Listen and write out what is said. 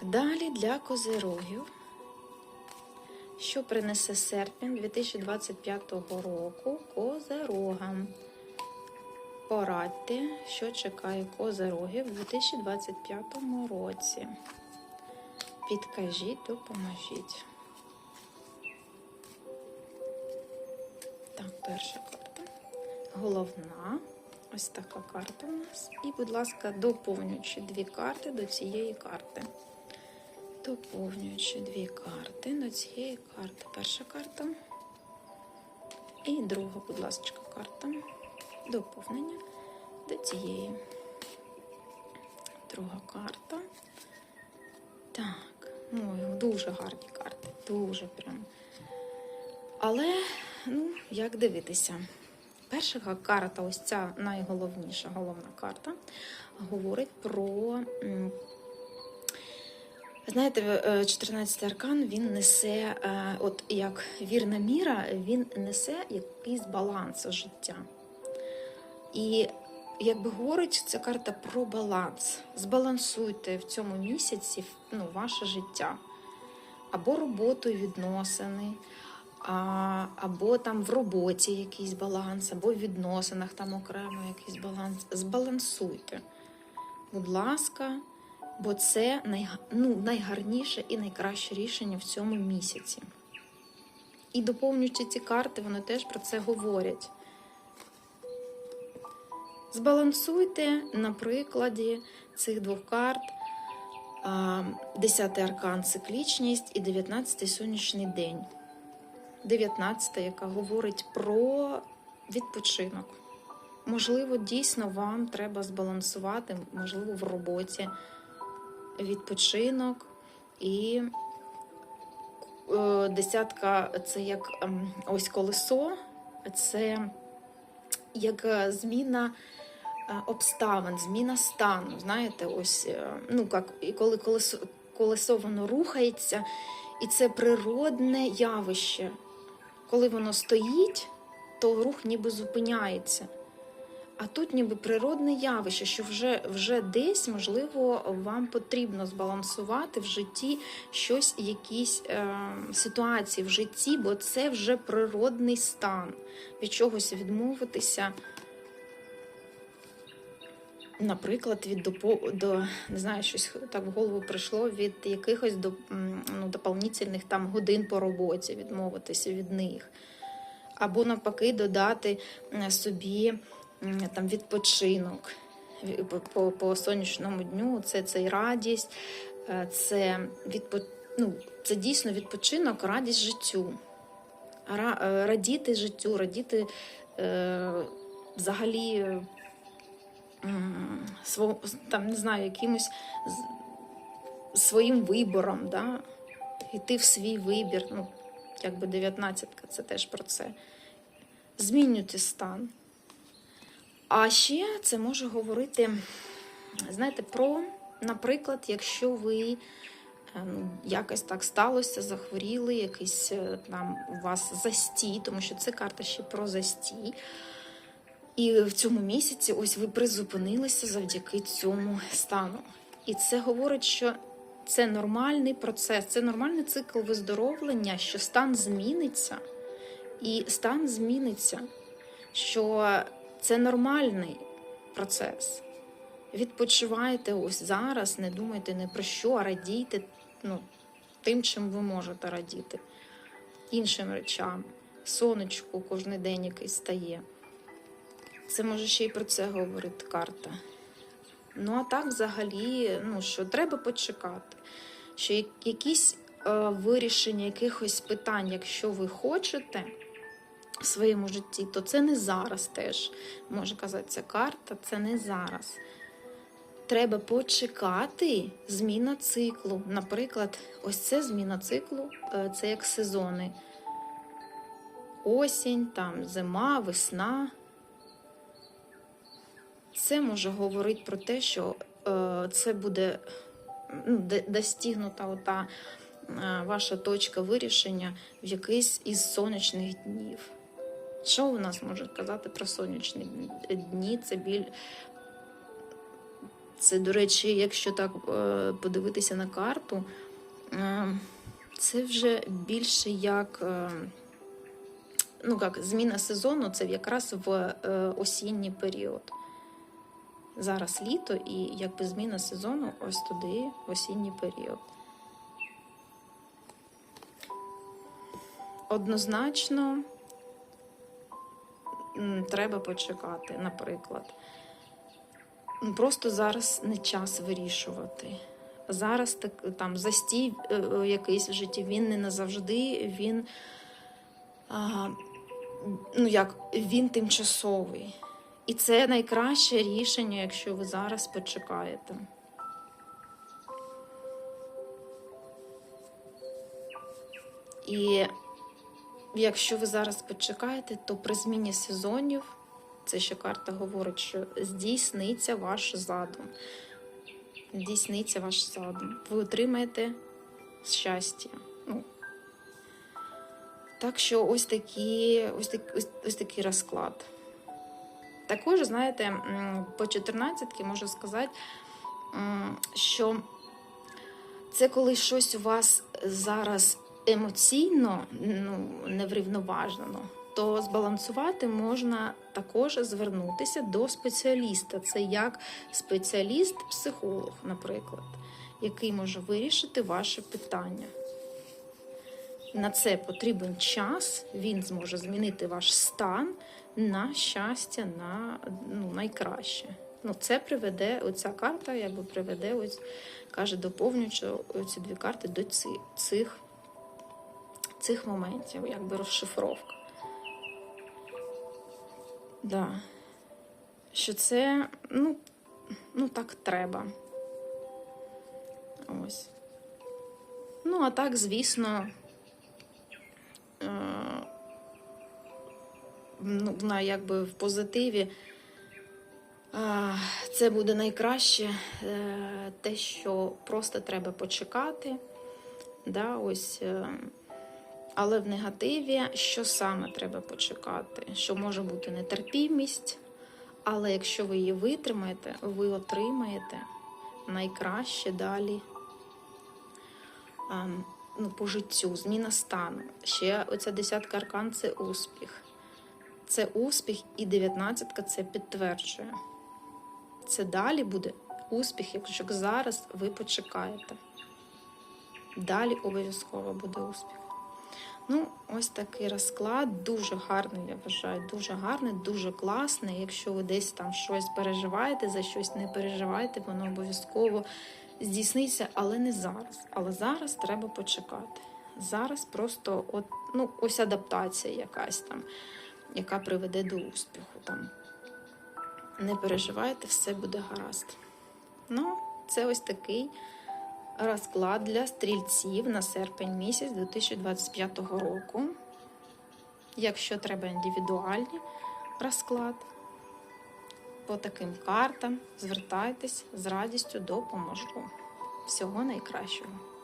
Так, далі для козирогів. Що принесе серпень 2025 року козирогам? Порадьте, що чекає козирогів у 2025 році. Підкажіть, допоможіть. Так, перша карта. Головна. Ось така карта у нас. І, будь ласка, доповнюючи дві карти до цієї карти. Доповнюючи дві карти до цієї карти. Перша карта. І друга, будь ласка, карта. Доповнення до цієї. Друга карта. Так, ой, дуже гарні карти. Дуже прям. Але, ну, як дивитися? Перша карта, ось ця найголовніша головна карта, говорить про. Знаєте, е, 14 аркан він несе, е, от як вірна міра, він несе якийсь баланс життя. І якби говорить ця карта про баланс. Збалансуйте в цьому місяці ну, ваше життя. Або роботу відносини, а, або там в роботі якийсь баланс, або в відносинах там окремо якийсь баланс. Збалансуйте. Будь ласка, бо це най, ну, найгарніше і найкраще рішення в цьому місяці. І доповнюючи ці карти, вони теж про це говорять. Збалансуйте на прикладі цих двох карт. 10 аркан циклічність і 19 сонячний день. 19, яка говорить про відпочинок. Можливо, дійсно вам треба збалансувати, можливо, в роботі відпочинок і е, десятка це як ем, ось колесо, це як е, зміна е, обставин, зміна стану. Знаєте, ось ну як і коли колесо, колесо воно рухається, і це природне явище. Коли воно стоїть, то рух ніби зупиняється. А тут ніби природне явище, що вже, вже десь, можливо, вам потрібно збалансувати в житті щось, якісь е, ситуації в житті, бо це вже природний стан. Від чогось відмовитися. Наприклад, від допо... до не знаю, щось так в голову прийшло від якихось до, ну, дополнительних там годин по роботі, відмовитися від них. Або навпаки, додати е, собі там відпочинок по, по, по сонячному дню. Це, це і радість, е, це, відпо... ну, це дійсно відпочинок, радість життю. Е, Радіти життю, радіти е, взагалі. е, сво, там, не знаю, якимось своїм вибором, да? йти в свій вибір. Ну, якби 19-ка це теж про це. Змінюйте стан. А ще це може говорити, знаєте, про, наприклад, якщо ви е, ну, якось так сталося, захворіли, якийсь е, там у вас застій, тому що це карта ще про застій. І в цьому місяці ось ви призупинилися завдяки цьому стану. І це говорить, що це нормальний процес, це нормальний цикл виздоровлення, що стан зміниться, і стан зміниться, що це нормальний процес. Відпочивайте ось зараз, не думайте не про що, а радійте ну, тим, чим ви можете радіти, іншим речам, сонечку кожен день який стає. Це може ще й про це говорить карта. Ну, а так, взагалі, ну що треба почекати. Що якісь е, вирішення якихось питань, якщо ви хочете в своєму житті, то це не зараз теж. Може казати, карта, це не зараз. Треба почекати зміна циклу. Наприклад, ось це зміна циклу, е, це як сезони. Осінь, там зима, весна. Це може говорити про те, що е, це буде ну, достигнута ота е, ваша точка вирішення в якийсь із сонячних днів. Що у нас може казати про сонячні дні? Це біль Це, до речі, якщо так е, подивитися на карту, е, це вже більше як, е, ну як зміна сезону, це якраз в осінній період. Зараз літо і якби зміна сезону ось туди, в осінній період. Однозначно треба почекати, наприклад. Ну, Просто зараз не час вирішувати. Зараз так там застій е, е, якийсь в житті, він не назавжди, він а, ну як він тимчасовий. І це найкраще рішення, якщо ви зараз почекаєте. І якщо ви зараз почекаєте, то при зміні сезонів, це ще карта говорить, що здійсниться ваш задум. Здійсниться ваш задум. Ви отримаєте щастя. Ну, так що ось, такі, ось, так, ось, ось такий розклад. Також, знаєте, по 14 можу сказати, що це коли щось у вас зараз емоційно ну, неврівноважено, то збалансувати можна також звернутися до спеціаліста. Це як спеціаліст-психолог, наприклад, який може вирішити ваше питання. На це потрібен час, він зможе змінити ваш стан на щастя, на ну, найкраще. Ну, це приведе, оця карта якби приведе, ось, каже, доповнюючи ці дві карти до цих, цих, моментів, якби розшифровка. Да. Що це, ну, ну так треба. Ось. Ну, а так, звісно, е, ну, якби в позитиві. Це буде найкраще, е, те, що просто треба почекати. Да, ось, е, але в негативі, що саме треба почекати? Що може бути нетерпімість, але якщо ви її витримаєте, ви отримаєте найкраще далі ем, ну, по життю, зміна стану. Ще оця десятка аркан це успіх. Це успіх, і дев'ятнадцятка це підтверджує. Це далі буде успіх, якщо зараз ви почекаєте. Далі обов'язково буде успіх. Ну, ось такий розклад. Дуже гарний, я вважаю, дуже гарний, дуже класний. Якщо ви десь там щось переживаєте, за щось не переживайте, воно обов'язково здійсниться, але не зараз. Але зараз треба почекати. Зараз просто от, ну, ось адаптація якась там, яка приведе до успіху. Там. Не переживайте, все буде гаразд. Ну, це ось такий розклад для стрільців на серпень місяць 2025 року. Якщо треба індивідуальний розклад по таким картам, звертайтесь з радістю допоможу. Всього найкращого!